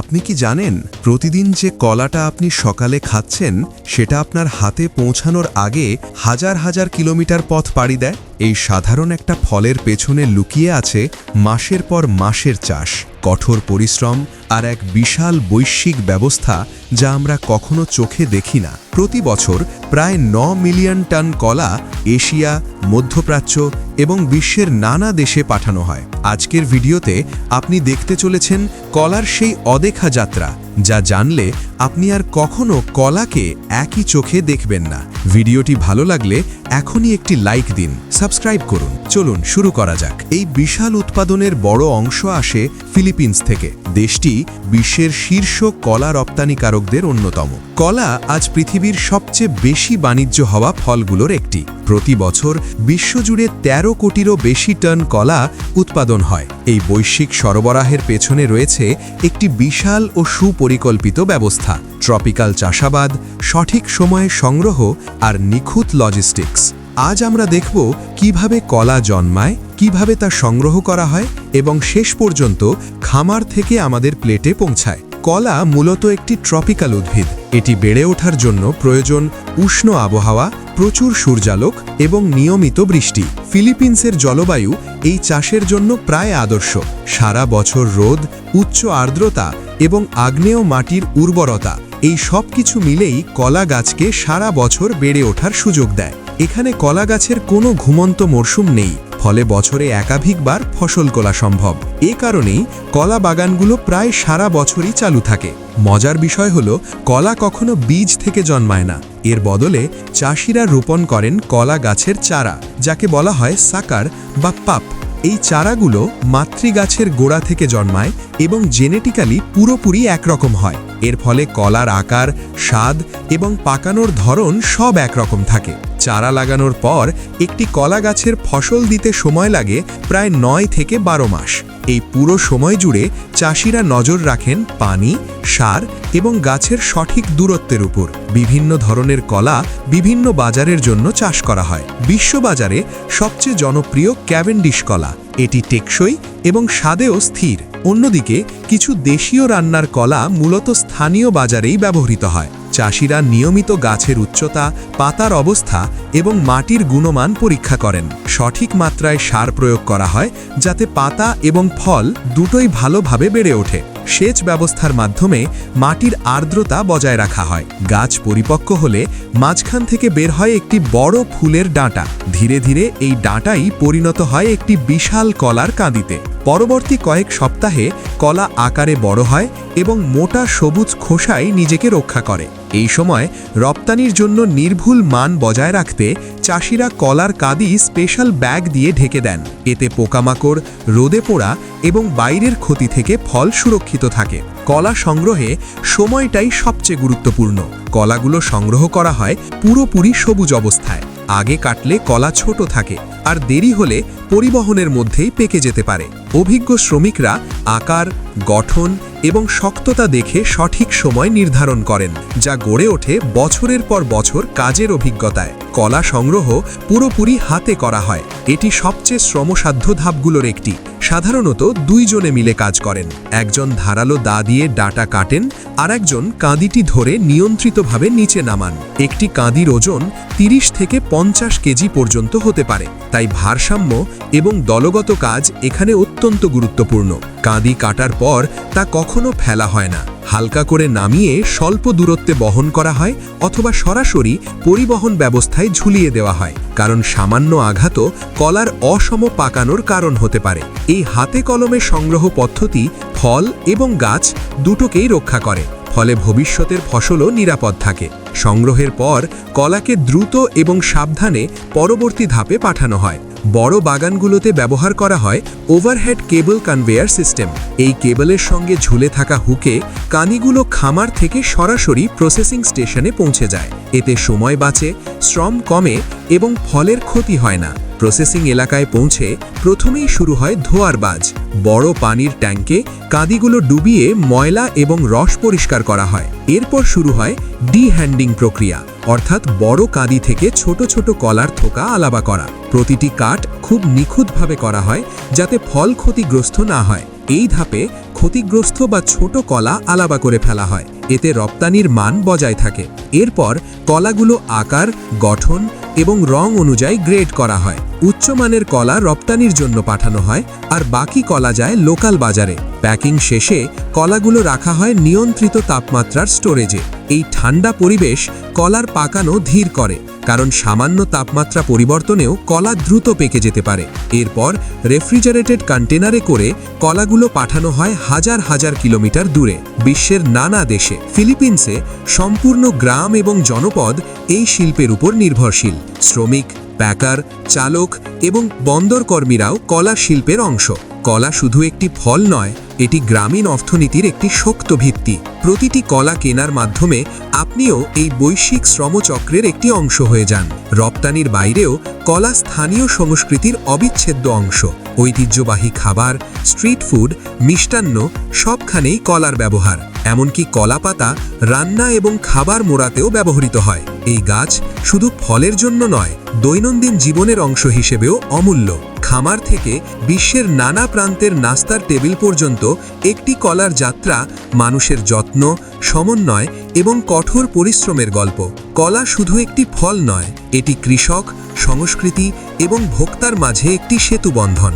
আপনি কি জানেন প্রতিদিন যে কলাটা আপনি সকালে খাচ্ছেন, সেটা আপনার হাতে পৌঁছানোর আগে হাজার হাজার কিলোমিটার পথ পাড়ি দেয়? এই সাধারণ একটা ফলের পেছনে লুকিয়ে আছে মাসের পর মাসের চাষ, কঠোর পরিশ্রম আর এক বিশাল বৈশ্বিক ব্যবস্থা যা আমরা কখনো চোখে দেখি না। প্রতি বছর প্রায় ন মিলিয়ন টন কলা এশিয়া, মধ্যপ্রাচ্য এবং বিশ্বের নানা দেশে পাঠানো হয়। আজকের ভিডিওতে আপনি দেখতে চলেছেন কলার সেই অদেখা যাত্রা যা জানলে আপনি আর কখনো কলাকে একই চোখে দেখবেন না। ভিডিওটি ভালো লাগলে এখনই একটি লাইক দিন, সাবস্ক্রাইব করুন। চলুন, শুরু করা যাক। এই বিশাল উৎপাদনের বড় অংশ আসে ফিলিপিন্স থেকে। দেশটি বিশ্বের শীর্ষ কলা রপ্তানিকারকদের অন্যতম। কলা আজ পৃথিবীর সবচেয়ে বেশি বাণিজ্য হওয়া ফলগুলোর একটি। প্রতি বছর বিশ্বজুড়ে ১৩ কোটিরও বেশি টন কলা উৎপাদন হয়। এই বৈশ্বিক সরবরাহের পেছনে রয়েছে একটি বিশাল ও সুপরিকল্পিত ব্যবস্থা, ট্রপিক্যাল চাষাবাদ, সঠিক সময়ে সংগ্রহ আর নিখুঁত লজিস্টিক্স। আজ আমরা দেখব কীভাবে কলা জন্মায়, কীভাবে তা সংগ্রহ করা হয় এবং শেষ পর্যন্ত খামার থেকে আমাদের প্লেটে পৌঁছায়। কলা মূলত একটি ট্রপিক্যাল উদ্ভিদ। এটি বেড়ে ওঠার জন্য প্রয়োজন উষ্ণ আবহাওয়া, প্রচুর সূর্যালোক এবং নিয়মিত বৃষ্টি। ফিলিপিন্সের জলবায়ু এই চাষের জন্য প্রায় আদর্শ। সারা বছর রোদ, উচ্চ আর্দ্রতা এবং আগ্নেয় মাটির উর্বরতা। এই সব কিছু মিলেই কলা গাছকে সারা বছর বেড়ে ওঠার সুযোগ দেয়। এখানে কলা গাছের কোনো ঘুমন্ত মরশুম নেই, ফলে বছরে একাধিকবার ফসল তোলা সম্ভব। এ কারণেই কলা বাগানগুলো প্রায় সারা বছরই চালু থাকে। মজার বিষয় হল, কলা কখনো বীজ থেকে জন্মায় না। এর বদলে চাষিরা রোপণ করেন কলা গাছের চারা, যাকে বলা হয় সাকার বা পাপ। এই চারাগুলো মাতৃগাছের গোড়া থেকে জন্মায় এবং জেনেটিক্যালি পুরোপুরি একরকম হয়। এর ফলে কলার আকার, স্বাদ এবং পাকানোর ধরন সব একরকম থাকে। চারা লাগানোর পর একটি কলা গাছের ফসল দিতে সময় লাগে প্রায় নয় থেকে বারো মাস। এই পুরো সময় জুড়ে চাষিরা নজর রাখেন পানি, সার এবং গাছের সঠিক দূরত্বের উপর। বিভিন্ন ধরনের কলা বিভিন্ন বাজারের জন্য চাষ করা হয়। বিশ্ববাজারে সবচেয়ে জনপ্রিয় ক্যাভেন্ডিশ কলা। এটি টেকসই এবং স্বাদেও স্থির। অন্যদিকে, কিছু দেশীয় রান্নার কলা মূলত স্থানীয় বাজারেই ব্যবহৃত হয়। চাষিরা নিয়মিত গাছের উচ্চতা, পাতার অবস্থা এবং মাটির গুণমান পরীক্ষা করেন। সঠিক মাত্রায় সার প্রয়োগ করা হয় যাতে পাতা এবং ফল দুটোই ভালোভাবে বেড়ে ওঠে। সেচ ব্যবস্থার মাধ্যমে মাটির আর্দ্রতা বজায় রাখা হয়। গাছ পরিপক্ক হলে মাঝখান থেকে বের হয় একটি বড় ফুলের ডাঁটা। ধীরে ধীরে এই ডাঁটাই পরিণত হয় একটি বিশাল কলার কাঁদিতে। পরবর্তী কয়েক সপ্তাহে কলা আকারে বড় হয় এবং মোটা সবুজ খোসাই নিজেকে রক্ষা করে। এই সময় রপ্তানির জন্য নির্ভুল মান বজায় রাখতে চাষিরা কলার কাদি স্পেশাল ব্যাগ দিয়ে ঢেকে দেন। এতে পোকামাকড়, রোদে পোড়া এবং বাইরের ক্ষতি থেকে ফল সুরক্ষিত থাকে। কলা সংগ্রহে সময়টাই সবচেয়ে গুরুত্বপূর্ণ। কলাগুলো সংগ্রহ করা হয় পুরোপুরি সবুজ অবস্থায়। আগে কাটলে কলা ছোট থাকে আর দেরি হলে পরিবহনের মধ্যেই পেকে যেতে পারে। অভিজ্ঞ শ্রমিকরা আকার, গঠন এবং শক্ততা দেখে সঠিক সময় নির্ধারণ করেন, যা গড়ে ওঠে বছরের পর বছর কাজের অভিজ্ঞতায়। কলা সংগ্রহ পুরোপুরি হাতে করা হয়। এটি সবচেয়ে শ্রমসাধ্য ধাপগুলোর একটি। সাধারণত দুইজনে মিলে কাজ করেন। একজন ধারালো দা দিয়ে ডাটা কাটেন আর একজন কাঁদিটি ধরে নিয়ন্ত্রিতভাবে নিচে নামান। একটি কাঁদির ওজন 30 থেকে পঞ্চাশ কেজি পর্যন্ত হতে পারে। তাই ভারসাম্য এবং দলগত কাজ এখানে অত্যন্ত গুরুত্বপূর্ণ। কাঁদি কাটার পর তা কখনো ফেলা হয় না। হালকা করে নামিয়ে স্বল্প দূরত্বে বহন করা হয় অথবা সরাসরি পরিবহন ব্যবস্থায় ঝুলিয়ে দেওয়া হয়, কারণ সামান্য আঘাতও কলার অসম পাকানোর কারণ হতে পারে। এই হাতে কলমে সংগ্রহ পদ্ধতি ফল এবং গাছ দুটোকেই রক্ষা করে, ফলে ভবিষ্যতের ফসলও নিরাপদ থাকে। সংগ্রহের পর কলাকে দ্রুত এবং সাবধানে পরবর্তী ধাপে পাঠানো হয়। বড় বাগানগুলোতে ব্যবহার করা হয় ওভারহেড কেবল কনভেয়ার সিস্টেম। এই কেবলের সঙ্গে ঝুলে থাকা হুকে কানিগুলো খামার থেকে সরাসরি প্রসেসিং স্টেশনে পৌঁছে যায়। এতে সময় বাঁচে, শ্রম কমে এবং ফলের ক্ষতি হয় না। প্রসেসিং এলাকায় পৌঁছে প্রথমেই শুরু হয় ধোয়ার বাজ। বড় পানির ট্যাঙ্কে কাঁদিগুলো ডুবিয়ে ময়লা এবং রস পরিষ্কার করা হয়। এরপর শুরু হয় ডিহ্যান্ডিং প্রক্রিয়া। অর্থাৎ বড় কাঁদি থেকে ছোট ছোট কলার থোকা আলাবা করা। প্রতিটি কাট খুব নিখুঁতভাবে করা হয় যাতে ফল ক্ষতিগ্রস্ত না হয়। এই ধাপে ক্ষতিগ্রস্ত বা ছোট কলা আলাবা করে ফেলা হয়। এতে রপ্তানির মান বজায় থাকে। এরপর কলাগুলো আকার, গঠন এবং রং অনুযায়ী গ্রেড করা হয়। উচ্চমানের কলা রপ্তানির জন্য পাঠানো হয় আর বাকি কলা যায় লোকাল বাজারে। প্যাকিং শেষে কলাগুলো রাখা হয় নিয়ন্ত্রিত তাপমাত্রার স্টোরেজে। এই ঠান্ডা পরিবেশ কলার পাকানো ধীর করে, কারণ সামান্য তাপমাত্রা পরিবর্তনেও কলা দ্রুত পেকে যেতে পারে। এরপর রেফ্রিজারেটেড কন্টেনারে করে কলাগুলো পাঠানো হয় হাজার হাজার কিলোমিটার দূরে। বিশ্বের নানা দেশে, ফিলিপিন্সে সম্পূর্ণ গ্রাম এবং জনপদ এই শিল্পের উপর নির্ভরশীল। শ্রমিক, প্যাকার, চালক এবং বন্দর কর্মীরাও কলা শিল্পের অংশ। কলা শুধু একটি ফল নয় এটি গ্রামীণ অর্থনীতির একটি শক্ত ভিত্তি প্রতিটি কলা কেনার মাধ্যমে আপনিও এই বৈশ্বিক শ্রমচক্রের একটি অংশ হয়ে যান। রপ্তানির বাইরেও কলা স্থানীয় সংস্কৃতির অবিচ্ছেদ্য অংশ। ঐতিহ্যবাহী খাবার, স্ট্রিট ফুড, মিষ্টান্ন সবখানেই কলার ব্যবহার। এমনকি কলা পাতা রান্না এবং খাবার মোড়াতেও ব্যবহৃত হয়। এই গাছ শুধু ফলের জন্য নয়, দৈনন্দিন জীবনের অংশ হিসেবেও অমূল্য। খামার থেকে বিশ্বের নানা প্রান্তের নাস্তার টেবিল পর্যন্ত একটি কলার যাত্রা, মানুষের যত্ন, সমন্বয় এবং কঠোর পরিশ্রমের গল্প। কলা শুধু একটি ফল নয়, এটি কৃষক, সংস্কৃতি এবং ভোক্তার মাঝে একটি সেতুবন্ধন।